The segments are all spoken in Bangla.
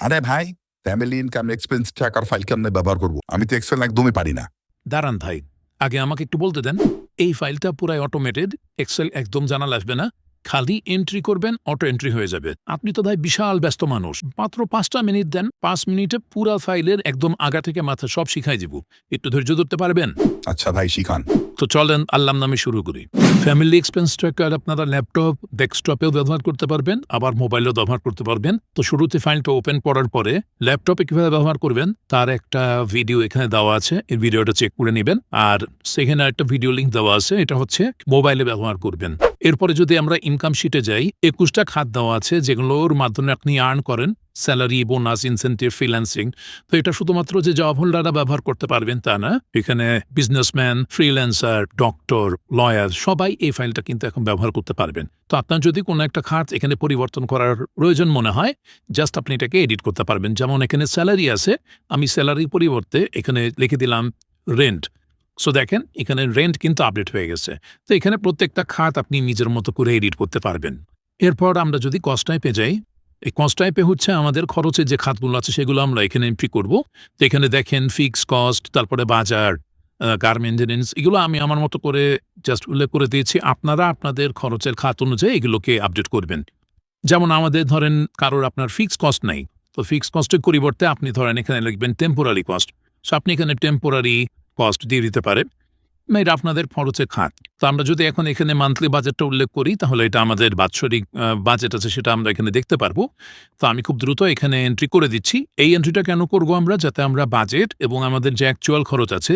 আরে ভাই family income expense tracker file কেমনে ব্যবহার করব? আমি তো এক্সেল একদমই পারি না। দাঁড়ান ভাই আগে আমাকে একটু বলতে দেন। এই ফাইলটা পুরাই অটোমেটেড এক্সেল একদম জানাল আসবে না। খালি এন্ট্রি করবেন অটো এন্ট্রি হয়ে যাবে। আপনি তো ভাই বিশাল ব্যস্ত মানুষ। মাত্র পাঁচটা মিনিট দেন পাঁচ মিনিটে পুরা ফাইলের একদম আগা থেকে মাথা সব শিখাই দিব। একটু ধৈর্য ধরতে পারবেন? আচ্ছা ভাই শিখান। তো চলেন আল্লাম নামে শুরু করি। ফ্যামিলি এক্সপেন্স ট্র্যাকার আপনারা ল্যাপটপ ডেস্কটপেও ব্যবহার করতে পারবেন, আবার মোবাইলেও ব্যবহার করতে পারবেন। তো শুরুতে ফাইলটা ওপেন করার পরে ল্যাপটপে কীভাবে ব্যবহার করবেন, তার একটা ভিডিও এখানে দেওয়া আছে, এই ভিডিওটা চেক করে নেবেন। আর সেখানে একটা ভিডিও লিঙ্ক দেওয়া আছে, এটা হচ্ছে মোবাইলে ব্যবহার করবেন। এরপরে যদি আমরা ইনকাম শিটে যাই, একুশটা খাত দেওয়া আছে, যেগুলোর মাধ্যমে আপনি আর্ন করেন। স্যালারি বোনাস ইনসেন্টিভ ফ্রিল্যান্সিং তো এটা শুধুমাত্র যে জব হোল্ডাররা ব্যবহার করতে পারবেন তা না, এখানে বিজনেসম্যান ফ্রিল্যান্সার ডক্টর লয়ার সবাই এই ফাইলটা কিন্তু এখন ব্যবহার করতে পারবেন। তো আপনার যদি কোনো একটা খাত এখানে পরিবর্তন করার প্রয়োজন মনে হয় জাস্ট আপনি এটাকে এডিট করতে পারবেন। যেমন এখানে স্যালারি আছে, আমি স্যালারির পরিবর্তে এখানে লিখে দিলাম রেন্ট সো দেখেন, এখানে রেন্ট কিন্তু আপডেট হয়ে গেছে। তো এখানে প্রত্যেকটা খাত আপনি নিজের মতো করে এডিট করতে পারবেন। এরপর আমরা যদি কস্ট টাইপে যাই এই কস্ট টাইপে হচ্ছে আমাদের খরচের যে খাতগুলো আছে সেগুলো আমরা এখানে এন্ট্রি করব। তো এখানে দেখেন ফিক্স কস্ট তারপরে বাজার কার মেনটেনেন্স এগুলো আমি আমার মতো করে জাস্ট উল্লেখ করে দিয়েছি। আপনারা আপনাদের খরচের খাত অনুযায়ী এগুলোকে আপডেট করবেন। যেমন আমাদের ধরেন কারোর আপনার ফিক্স কস্ট নাই, তো ফিক্স কস্টের পরিবর্তে আপনি ধরেন এখানে লিখবেন টেম্পোরারি কস্ট সো আপনি এখানে টেম্পোরারি কস্ট দিয়ে দিতে পারে এটা আপনাদের খরচের খাত। তো আমরা যদি এখন এখানে মান্থলি বাজেটটা উল্লেখ করি, তাহলে এটা আমাদের বাৎসরিক বাজেট আছে সেটা আমরা এখানে দেখতে পারব। তো আমি খুব দ্রুত এখানে এন্ট্রি করে দিচ্ছি। এই এন্ট্রিটা কেন করব আমরা? যাতে আমরা বাজেট এবং আমাদের যে অ্যাকচুয়াল খরচ আছে,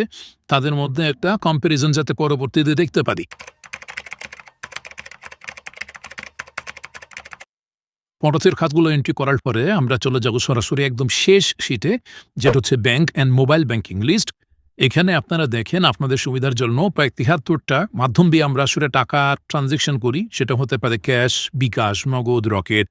তাদের মধ্যে একটা কম্প্যারিজন যাতে পরবর্তীতে দেখতে পারি। খরচের খাতগুলো এন্ট্রি করার পরে আমরা চলে যাব সরাসরি একদম শেষ শীটে যেটা হচ্ছে bank and mobile banking list এখানে আপনারা দেখেন আপনাদের সুবিধার জন্য প্রায় তিহাত্তরটা মাধ্যম দিয়ে আমরা আসলে টাকা ট্রানজেকশন করি। সেটা হতে পারে ক্যাশ, বিকাশ, নগদ, রকেট।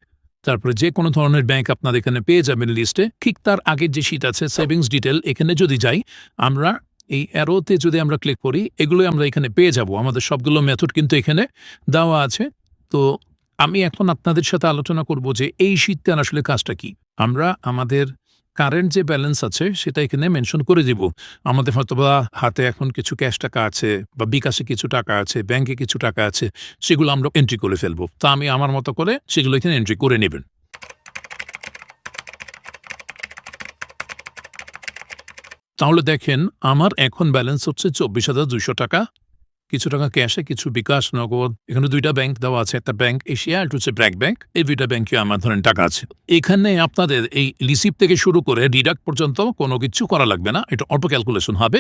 তারপরে যে কোনো ধরনের ব্যাংক আপনাদের এখানে পেয়ে যাবেন লিস্টে ঠিক তার আগের যে শিট আছে সেভিংস ডিটেল এখানে যদি যাই, আমরা এই অ্যারোতে যদি আমরা ক্লিক করি, এগুলোই আমরা এখানে পেয়ে যাব। আমাদের সবগুলো মেথড কিন্তু এখানে দেওয়া আছে। তো আমি এখন আপনাদের সাথে আলোচনা করব যে এই শীতকাল আসলে কাজটা কি? আমরা আমাদের কারেন্ট যে ব্যালেন্স আছে, সেটা এখানে মেনশন করে দিব। আমাদের হয়তোবা হাতে এখন কিছু ক্যাশ টাকা আছে বা বিকাশে কিছু টাকা আছে ব্যাংকে কিছু টাকা আছে, সেগুলো আমরা এন্ট্রি করে ফেলব। তা আমি আমার মতো করে সেগুলো এখানে এন্ট্রি করে নেবেন। তাহলে দেখেন, আমার এখন ব্যালেন্স হচ্ছে চব্বিশ হাজার দুইশো টাকা। কিছু টাকা ক্যাশে কিছু বিকাশ, নগদ, এখানে দুইটা ব্যাংক দেওয়া আছে। একটা ব্যাংক এশিয়া আর হচ্ছে ব্র্যাক ব্যাংক এই দুইটা ব্যাংকে আমার ধরেন টাকা আছে। এখানে আপনাদের এই রিসিপ্ট থেকে শুরু করে ডিডাক্ট পর্যন্ত কোনো কিছু করা লাগবে না। এটা অল্প ক্যালকুলেশন হবে।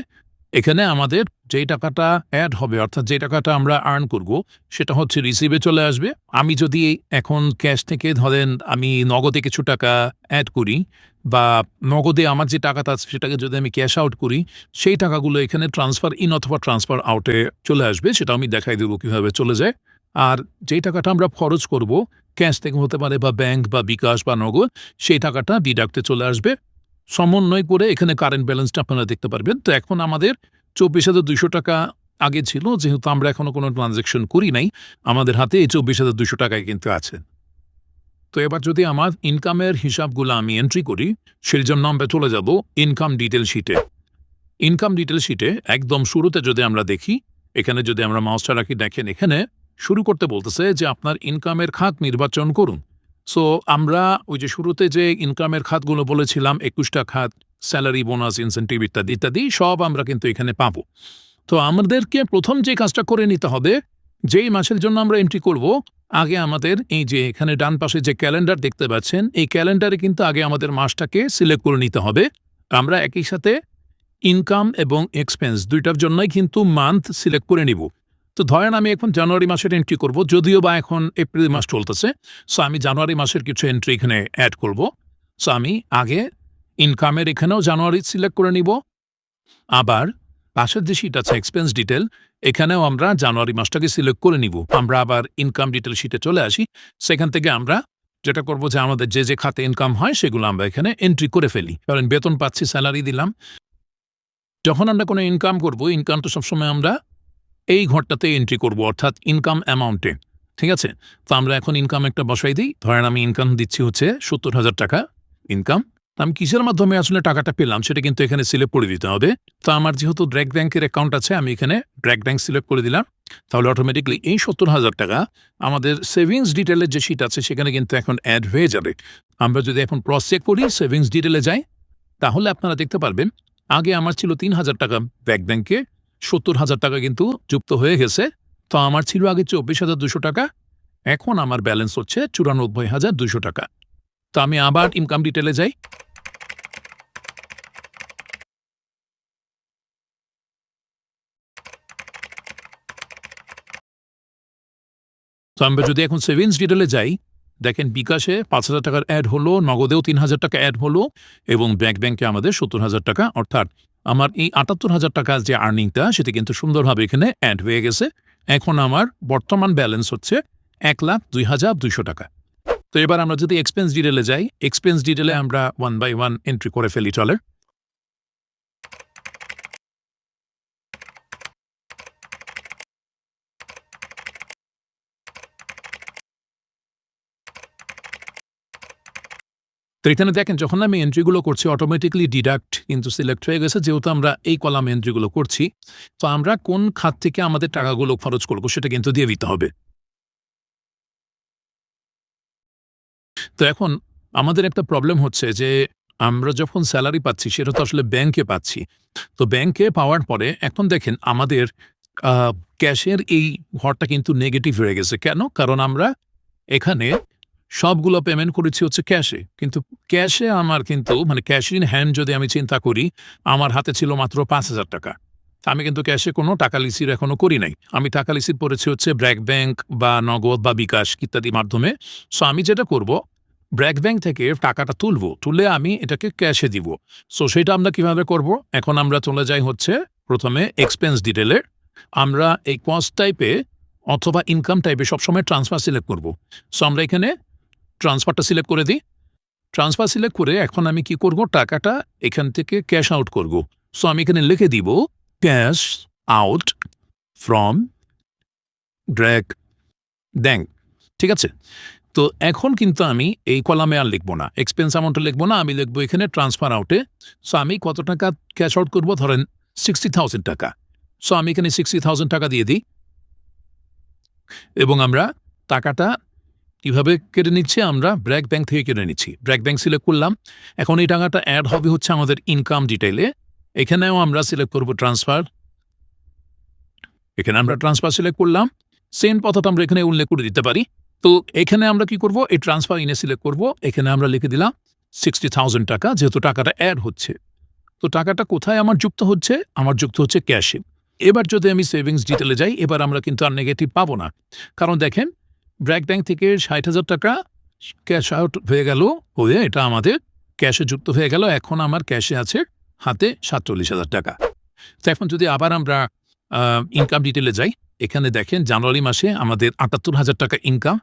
এখানে আমাদের যেই টাকাটা অ্যাড হবে, অর্থাৎ যে টাকাটা আমরা আর্ন করব, সেটা হচ্ছে রিসিভে চলে আসবে। আমি যদি এখন ক্যাশ থেকে ধরেন আমি নগদে কিছু টাকা অ্যাড করি বা নগদে আমার যে টাকাটা আছে সেটাকে যদি আমি ক্যাশ আউট করি, সেই টাকাগুলো এখানে ট্রান্সফার ইন অথবা ট্রান্সফার আউটে চলে আসবে, সেটা আমি দেখাই দেবো কীভাবে চলে যায়। আর যেই টাকাটা আমরা খরচ করব ক্যাশ থেকে হতে পারে বা ব্যাংক বা বিকাশ বা নগদ, সেই টাকাটা ডিডাক্টে চলে আসবে। সমন্বয় করে এখানে কারেন্ট ব্যালেন্সটা আপনারা দেখতে পারবেন। তো এখন আমাদের চব্বিশ হাজার দুইশো টাকা আগে ছিল, যেহেতু আমরা এখনও কোনো ট্রানজ্যাকশন করি নাই, আমাদের হাতে এই চব্বিশ হাজার দুশো টাকায় কিন্তু আছে। তো এবার যদি আমার ইনকামের হিসাবগুলো আমি এন্ট্রি করি জন্য আমরা চলে যাব ইনকাম ডিটেল শিটে ইনকাম ডিটেল শিটে একদম শুরুতে যদি আমরা দেখি, এখানে যদি আমরা মাউসটা রাখি, দেখেন এখানে শুরু করতে বলতেছে যে আপনার ইনকামের খাত নির্বাচন করুন। সো আমরা ওই যে শুরুতে যে ইনকামের খাতগুলো বলেছিলাম, একুশটা খাত স্যালারি বোনাস ইনসেন্টিভ ইত্যাদি ইত্যাদি, সব আমরা কিন্তু এখানে পাব। তো আমাদেরকে প্রথম যে কাজটা করে নিতে হবে, যেই মাসের জন্য আমরা এন্ট্রি করব আগে আমাদের এই যে এখানে ডান পাশে যে ক্যালেন্ডার দেখতে পাচ্ছেন, এই ক্যালেন্ডারে কিন্তু আগে আমাদের মাসটাকে সিলেক্ট করে নিতে হবে। আমরা একই সাথে ইনকাম এবং এক্সপেন্স দুইটার জন্যই কিন্তু মান্থ সিলেক্ট করে নিব। তো ধরেন আমি এখন জানুয়ারি মাসের এন্ট্রি করব, যদিও বা এখন এপ্রিল মাস চলতেছে সো আমি জানুয়ারি মাসের কিছু এন্ট্রি এখানে অ্যাড করব। সো আমি আগে ইনকামের এখানেও জানুয়ারি সিলেক্ট করে নিব, আবার পাশের যে শিট আছে এক্সপেন্স ডিটেল এখানেও আমরা জানুয়ারি মাসটাকে সিলেক্ট করে নিব। আমরা আবার ইনকাম ডিটেল শিটে চলে আসি। সেখান থেকে আমরা যেটা করব যে আমাদের যে যে খাতে ইনকাম হয়, সেগুলো আমরা এখানে এন্ট্রি করে ফেলি। কারণ বেতন পাচ্ছি স্যালারি দিলাম। যখন আমরা কোনো ইনকাম করব ইনকাম তো সবসময় আমরা এই ঘরটাতে এন্ট্রি করব, অর্থাৎ ইনকাম অ্যামাউন্টে ঠিক আছে? তো আমরা এখন ইনকাম একটা বসাই দিই। ধরেন আমি ইনকাম দিচ্ছি হচ্ছে সত্তর হাজার টাকা ইনকাম আমি কিসের মাধ্যমে আসলে টাকাটা পেলাম সেটা কিন্তু এখানে সিলেক্ট করে দিতে হবে। তো আমার যেহেতু ড্র্যাক ব্যাংকের অ্যাকাউন্ট আছে, আমি এখানে ড্র্যাক ব্যাংক সিলেক্ট করে দিলাম। তাহলে অটোমেটিকলি এই সত্তর হাজার টাকা আমাদের সেভিংস ডিটেলের যে শিট আছে, সেখানে কিন্তু এখন অ্যাড হয়ে যাবে। আমরা যদি এখন ক্রস চেক করি সেভিংস ডিটেলে যাই, তাহলে আপনারা দেখতে পারবেন, আগে আমার ছিল তিন হাজার টাকা ব্যাক ব্যাংকে সত্তর হাজার টাকা কিন্তু যুক্ত হয়ে গেছে। তো আমার ছিল আগে চব্বিশ হাজার দুশো টাকা, এখন আমার ব্যালেন্স হচ্ছে চুরানব্বই হাজার দুশো টাকা। তো আমি আবার ইনকাম ডিটেলে যাই তো আমরা যদি এখন সেভিংস ডিটেলে যাই, দেখেন বিকাশে পাঁচ হাজার টাকার অ্যাড হলো, নগদেও তিন হাজার টাকা অ্যাড হলো এবং ব্যাংক ব্যাংকে আমাদের সত্তর হাজার টাকা, অর্থাৎ আমার এই আটাত্তর হাজার টাকার যে আর্নিংটা সেটা কিন্তু সুন্দরভাবে এখানে অ্যাড হয়ে গেছে। এখন আমার বর্তমান ব্যালেন্স হচ্ছে এক লাখ দুই হাজার দুইশো টাকা। তো এবার আমরা যদি এক্সপেন্স ডিটেলে যাই এক্সপেন্স ডিটেলে আমরা ওয়ান বাই ওয়ান এন্ট্রি করে ফেলি, চলে। তো এখানে দেখেন, যখন আমি এন্ট্রিগুলো করছি অটোমেটিকলি ডিডাক্ট কিন্তু সিলেক্ট হয়ে গেছে, যেহেতু আমরা এই কলাম এন্ট্রিগুলো করছি। তো আমরা কোন খাত থেকে আমাদের টাকাগুলো খরচ করব, সেটা কিন্তু দিয়ে দিতে হবে। তো এখন আমাদের একটা প্রবলেম হচ্ছে যে, আমরা যখন স্যালারি পাচ্ছি, সেটা তো আসলে ব্যাংকে পাচ্ছি। তো ব্যাংকে পাওয়ার পরে এখন দেখেন, আমাদের ক্যাশের এই ঘরটা কিন্তু নেগেটিভ হয়ে গেছে। কেন? কারণ আমরা এখানে সবগুলো পেমেন্ট করেছি হচ্ছে ক্যাশে কিন্তু ক্যাশে আমার কিন্তু মানে ক্যাশ ইন হ্যান্ড যদি আমি চিন্তা করি, আমার হাতে ছিল মাত্র পাঁচ হাজার টাকা। আমি কিন্তু ক্যাশে কোনো টাকা লিসির এখনও করি নাই। আমি টাকা লিসির পড়েছি হচ্ছে ব্র্যাক ব্যাংক বা নগদ বা বিকাশ ইত্যাদি মাধ্যমে। সো আমি যেটা করব ব্র্যাক ব্যাংক থেকে টাকাটা তুলবো, তুলে আমি এটাকে ক্যাশে দিব। সো সেটা আমরা কীভাবে করব? এখন আমরা চলে যাই হচ্ছে প্রথমে এক্সপেন্স ডিটেলে আমরা এই কস্ট টাইপে অথবা ইনকাম টাইপে সবসময় ট্রান্সফার সিলেক্ট করব। সো আমরা এখানে ট্রান্সফারটা সিলেক্ট করে দিই। ট্রান্সফার সিলেক্ট করে এখন আমি কি করব? টাকাটা এখান থেকে ক্যাশ আউট করব। সো আমি এখানে লিখে দিব, ক্যাশ আউট ফ্রম ড্র্যাক ব্যাংক। ঠিক আছে? তো এখন কিন্তু আমি এই কলামে আর লিখব না। এক্সপেন্স অ্যামাউন্টে লিখব না, আমি লিখব এখানে ট্রান্সফার আউটে সো আমি কত টাকা ক্যাশ আউট করব? ধরেন সিক্সটি থাউজেন্ড টাকা। সো আমি এখানে সিক্সটি থাউজেন্ড টাকা দিয়ে দিই। এবং আমরা টাকাটা কীভাবে কেটে নিচ্ছি আমরা? ব্র্যাক ব্যাংক থেকে কেটে নিচ্ছি। ব্র্যাক ব্যাংক সিলেক্ট করলাম। এখন এই টাকাটা অ্যাড হবে হচ্ছে আমাদের ইনকাম ডিটেইলে এখানেও আমরা সিলেক্ট করব ট্রান্সফার এখানে আমরা ট্রান্সফার সিলেক্ট করলাম। সেম পথটা আমরা এখানে উল্লেখ করে দিতে পারি। তো এখানে আমরা কি করব? এই ট্রান্সফার ইনে সিলেক্ট করব। এখানে আমরা লিখে দিলাম সিক্সটি থাউজেন্ড টাকা, যেহেতু টাকাটা অ্যাড হচ্ছে। তো টাকাটা কোথায় আমার যুক্ত হচ্ছে? আমার যুক্ত হচ্ছে ক্যাশে এবার যদি আমি সেভিংস ডিটেলে যাই, এবার আমরা কিন্তু আর নেগেটিভ পাবো না। কারণ দেখেন ব্র্যাক ব্যাংক থেকে ষাট হাজার টাকা ক্যাশ আউট হয়ে গেল, হয়ে এটা আমাদের ক্যাশে যুক্ত হয়ে গেল। এখন আমার ক্যাশে আছে হাতে সাতচল্লিশ হাজার টাকা। তো এখন যদি আবার আমরা ইনকাম ডিটেলে যাই, এখানে দেখেন জানুয়ারি মাসে আমাদের আটাত্তর হাজার টাকা ইনকাম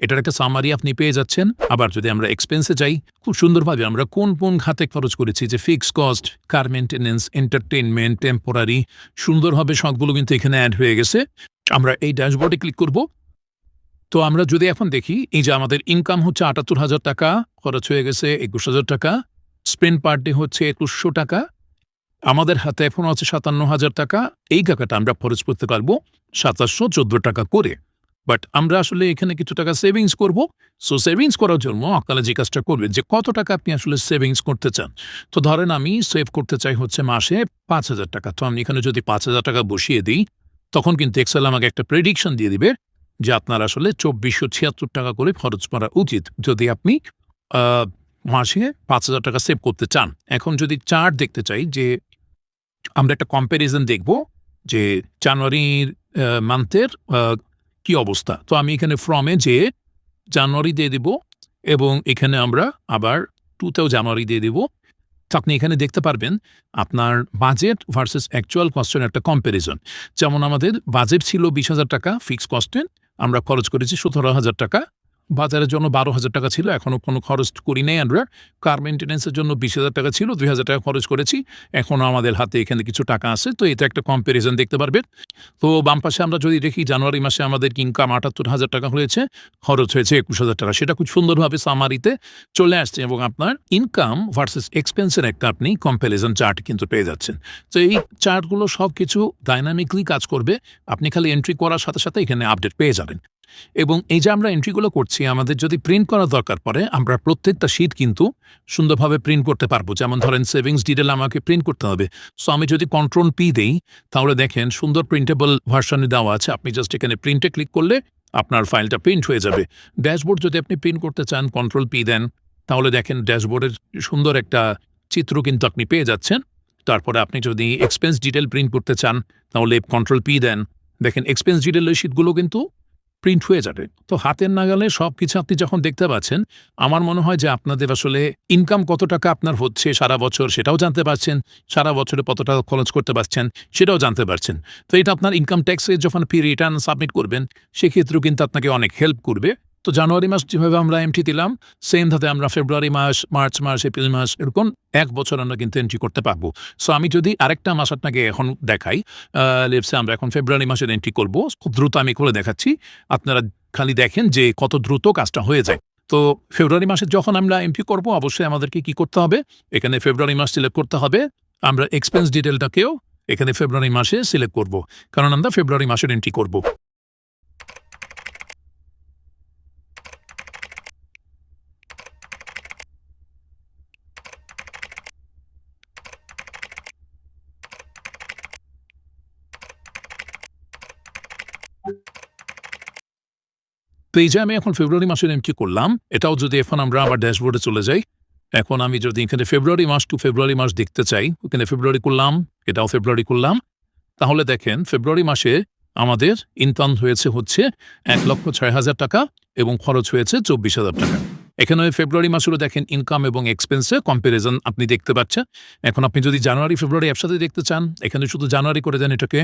এটার একটা সামারি আপনি পেয়ে যাচ্ছেন। আবার যদি আমরা এক্সপেন্সে যাই, খুব সুন্দরভাবে আমরা কোন কোন খাতে খরচ করেছি, যে fix cost car maintenance entertainment temporary সুন্দরভাবে সবগুলো কিন্তু এখানে অ্যাড হয়ে গেছে। আমরা এই ড্যাশবোর্ডে ক্লিক করব তো আমরা যদি এখন দেখি, এই যে আমাদের ইনকাম হচ্ছে আটাত্তর হাজার টাকা, খরচ হয়ে গেছে একুশ হাজার টাকা স্পেন্ড পার ডে হচ্ছে একুশশো টাকা, আমাদের হাতে এখন আছে সাতান্ন হাজার টাকা, এই টাকাটা আমরা খরচ করতে পারব সাতাশশো চোদ্দ টাকা করে। বাট আমরা আসলে এখানে কিছু টাকা সেভিংস করব সো সেভিংস করার জন্য আপনারা কাজটা করবেন, যে কত টাকা আপনি আসলে সেভিংস করতে চান। তো ধরেন আমি সেভ করতে চাই হচ্ছে মাসে পাঁচ হাজার টাকা, তো আমি এখানে যদি পাঁচ হাজার টাকা বসিয়ে দিই, তখন কিন্তু এক্সেল আমাকে একটা প্রেডিকশন দিয়ে দিবে যে আপনার আসলে চব্বিশশো ছিয়াত্তর টাকা করে খরচ করা উচিত। যদি আপনি মাসে পাঁচ হাজার টাকা সেভ করতে চান। এখন যদি চার্ট দেখতে চাই যে আমরা একটা কম্প্যারিজন দেখব যে জানুয়ারির মান্থের কি অবস্থা। তো আমি এখানে ফ্রমে যে জানুয়ারি দিয়ে দিব এবং এখানে আমরা আবার টুতেও জানুয়ারি দিয়ে দিব। তো আপনি এখানে দেখতে পারবেন আপনার বাজেট ভার্সেস অ্যাকচুয়াল কস্টের একটা কম্প্যারিজন যেমন আমাদের বাজেট ছিল বিশ হাজার টাকা ফিক্সড কস্টে আমরা খরচ করেছি সতেরো হাজার টাকা। বাজারের জন্য বারো হাজার টাকা ছিল এখনও কোনো খরচ করি নেই আমরা। কার মেনটেন্যান্সের জন্য বিশ হাজার টাকা ছিল, দুই হাজার টাকা খরচ করেছি। এখনও আমাদের হাতে এখানে কিছু টাকা আছে, তো এটা একটা কম্প্যারিজন দেখতে পারবেন। তো বাম পাশে আমরা যদি দেখি, জানুয়ারি মাসে আমাদের ইনকাম আটাত্তর হাজার টাকা হয়েছে, খরচ হয়েছে একুশ হাজার টাকা। সেটা খুব সুন্দরভাবে সামারিতে চলে আসছে এবং আপনার ইনকাম ভার্সেস এক্সপেন্সের একটা আপনি কম্প্যারিজন চার্ট কিন্তু পেয়ে যাচ্ছেন। তো এই চার্টগুলো সব কিছু ডাইনামিকলি কাজ করবে। আপনি খালি এন্ট্রি করার সাথে সাথে এখানে আপডেট পেয়ে যাবেন। এবং এই যে আমরা এন্ট্রিগুলো করছি, আমাদের যদি প্রিন্ট করার দরকার পড়ে, আমরা প্রত্যেকটা শীট কিন্তু সুন্দরভাবে প্রিন্ট করতে পারব। যেমন ধরেন সেভিংস ডিটেল আমাকে প্রিন্ট করতে হবে। সো আমি যদি কন্ট্রোল পি দেই, তাহলে দেখেন সুন্দর প্রিন্টেবল ভার্সনে দেওয়া আছে। আপনি জাস্ট এখানে প্রিন্টে ক্লিক করলে আপনার ফাইলটা প্রিন্ট হয়ে যাবে। ড্যাশবোর্ড যদি আপনি প্রিন্ট করতে চান কন্ট্রোল পি দেন, তাহলে দেখেন ড্যাশবোর্ডের সুন্দর একটা চিত্র কিন্তু আপনি পেয়ে যাচ্ছেন। তারপরে আপনি যদি এক্সপেন্স ডিটেল প্রিন্ট করতে চান, তাহলে কন্ট্রোল পি দেন। দেখেন এক্সপেন্স ডিটেলের শিটগুলো কিন্তু প্রিন্ট হয়ে যাবে। তো হাতের নাগালে সব কিছু আপনি যখন দেখতে পাচ্ছেন, আমার মনে হয় যে আপনাদের আসলে ইনকাম কত টাকা আপনার হচ্ছে সারা বছর সেটাও জানতে পারছেন, সারা বছরে কত টাকা খরচ করতে পারছেন সেটাও জানতে পারছেন। তো এটা আপনার ইনকাম ট্যাক্সে যখন ফি রিটার্ন সাবমিট করবেন, সেক্ষেত্রেও কিন্তু আপনাকে অনেক হেল্প করবে। তো জানুয়ারি মাস যেভাবে আমরা এমটি দিলাম সেম ধাতে আমরা ফেব্রুয়ারি মাস মার্চ মাস এপ্রিল মাস, এরকম এক বছর আমরা কিন্তু এন্ট্রি করতে পারব। সো আমি যদি আরেকটা মাস আপনাকে এখন দেখাই লেপসে আমরা এখন ফেব্রুয়ারি মাসের এন্ট্রি করব, খুব দ্রুত আমি করে দেখাচ্ছি, আপনারা খালি দেখেন যে কত দ্রুত কাজটা হয়ে যায়। তো ফেব্রুয়ারি মাসে যখন আমরা এন্ট্রি করব, অবশ্যই আমাদেরকে কি করতে হবে? এখানে ফেব্রুয়ারি মাস সিলেক্ট করতে হবে, আমরা এক্সপেন্স ডিটেলটাকেও এখানে ফেব্রুয়ারি মাসে সিলেক্ট করব, কারণ আমরা ফেব্রুয়ারি মাসের এন্ট্রি করব। তো এই যে আমি এখন ফেব্রুয়ারি মাসের এন্ট্রি করলাম। এটাও যদি এখন আমরা আবার ড্যাশবোর্ডে চলে যাই, এখন আমি যদি এখানে ফেব্রুয়ারি মাস টু ফেব্রুয়ারি মাস দেখতে চাই, ওখানে ফেব্রুয়ারি করলাম, এটাও ফেব্রুয়ারি করলাম। তাহলে দেখেন, ফেব্রুয়ারি মাসে আমাদের ইনকাম হয়েছে হচ্ছে এক লক্ষ ছয় হাজার টাকা এবং খরচ হয়েছে চব্বিশ হাজার টাকা। এখানে ফেব্রুয়ারি মাসেরও দেখেন ইনকাম এবং এক্সপেন্সে কম্প্যারিজন আপনি দেখতে পাচ্ছেন। এখন আপনি যদি জানুয়ারি, ফেব্রুয়ারি একসাথে দেখতে চান, এখানে শুধু জানুয়ারি করে দেন এটাকে।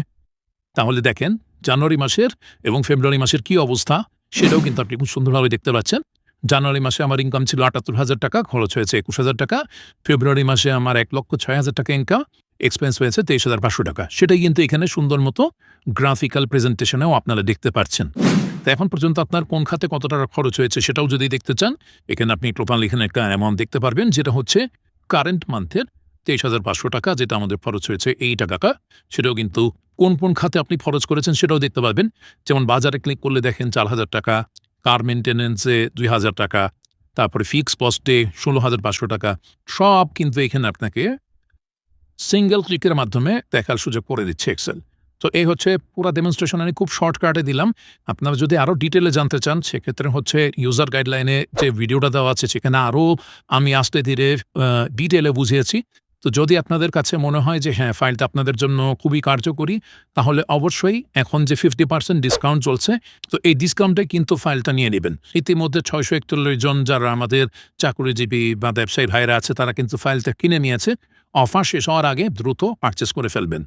তাহলে দেখেন, জানুয়ারি মাসের এবং ফেব্রুয়ারি মাসের কি অবস্থা? সেটাও কিন্তু আপনি খুব সুন্দরভাবে দেখতে পাচ্ছেন। জানুয়ারি মাসে আমার ইনকাম ছিল আটাত্তর হাজার টাকা, খরচ হয়েছে একুশ হাজার টাকা। ফেব্রুয়ারি মাসে আমার এক লক্ষ ছয় হাজার টাকা ইনকাম এক্সপেন্স হয়েছে তেইশ হাজার পাঁচশো টাকা। সেটাই কিন্তু এখানে সুন্দর মতো গ্রাফিক্যাল প্রেজেন্টেশনেও আপনারা দেখতে পাচ্ছেন। তো এখন পর্যন্ত আপনার কোন খাতে কত টাকা খরচ হয়েছে সেটাও যদি দেখতে চান, এখানে আপনি টোটাল এখানে একটা অ্যামাউন্ট দেখতে পারবেন, যেটা হচ্ছে কারেন্ট মান্থের তেইশ হাজার পাঁচশো টাকা যেটা আমাদের খরচ হয়েছে এই টাকাটা, সেটাও কিন্তু কোন কোন খাতে আপনি খরচ করেছেন সেটাও দেখতে পাবেন যেমন বাজারে ক্লিক করলে দেখেন চার হাজার টাকা কার মেনটেন্যান্সে দুই হাজার টাকা, তারপরে ফিক্স পস্টে ষোলো হাজার পাঁচশো টাকা, সব কিন্তু এখানে আপনাকে সিঙ্গেল ক্লিকের মাধ্যমে দেখার সুযোগ করে দিচ্ছে এক্সেল তো এই হচ্ছে পুরো ডেমনস্ট্রেশন আমি খুব শর্টকাটে দিলাম। আপনারা যদি আরও ডিটেলে জানতে চান, সেক্ষেত্রে হচ্ছে ইউজার গাইডলাইনে যে ভিডিওটা দেওয়া আছে, সেখানে আরও আমি আস্তে ধীরে ডিটেলে বুঝিয়েছি। তো যদি আপনাদের কাছে মনে হয় যে হ্যাঁ ফাইলটা আপনাদের জন্য খুবই কার্যকরী, তাহলে অবশ্যই এখন যে ফিফটি পার্সেন্ট ডিসকাউন্ট চলছে, তো এই ডিসকাউন্টে কিন্তু ফাইলটা নিয়ে নেবেন। ইতিমধ্যে ছয়শো একচল্লিশ জন যারা আমাদের চাকরিজীবী বা ব্যবসায়ী ভাইরা আছে, তারা কিন্তু ফাইলটা কিনে নিয়েছে। অফার শেষ হওয়ার আগে দ্রুত পারচেস করে ফেলবেন।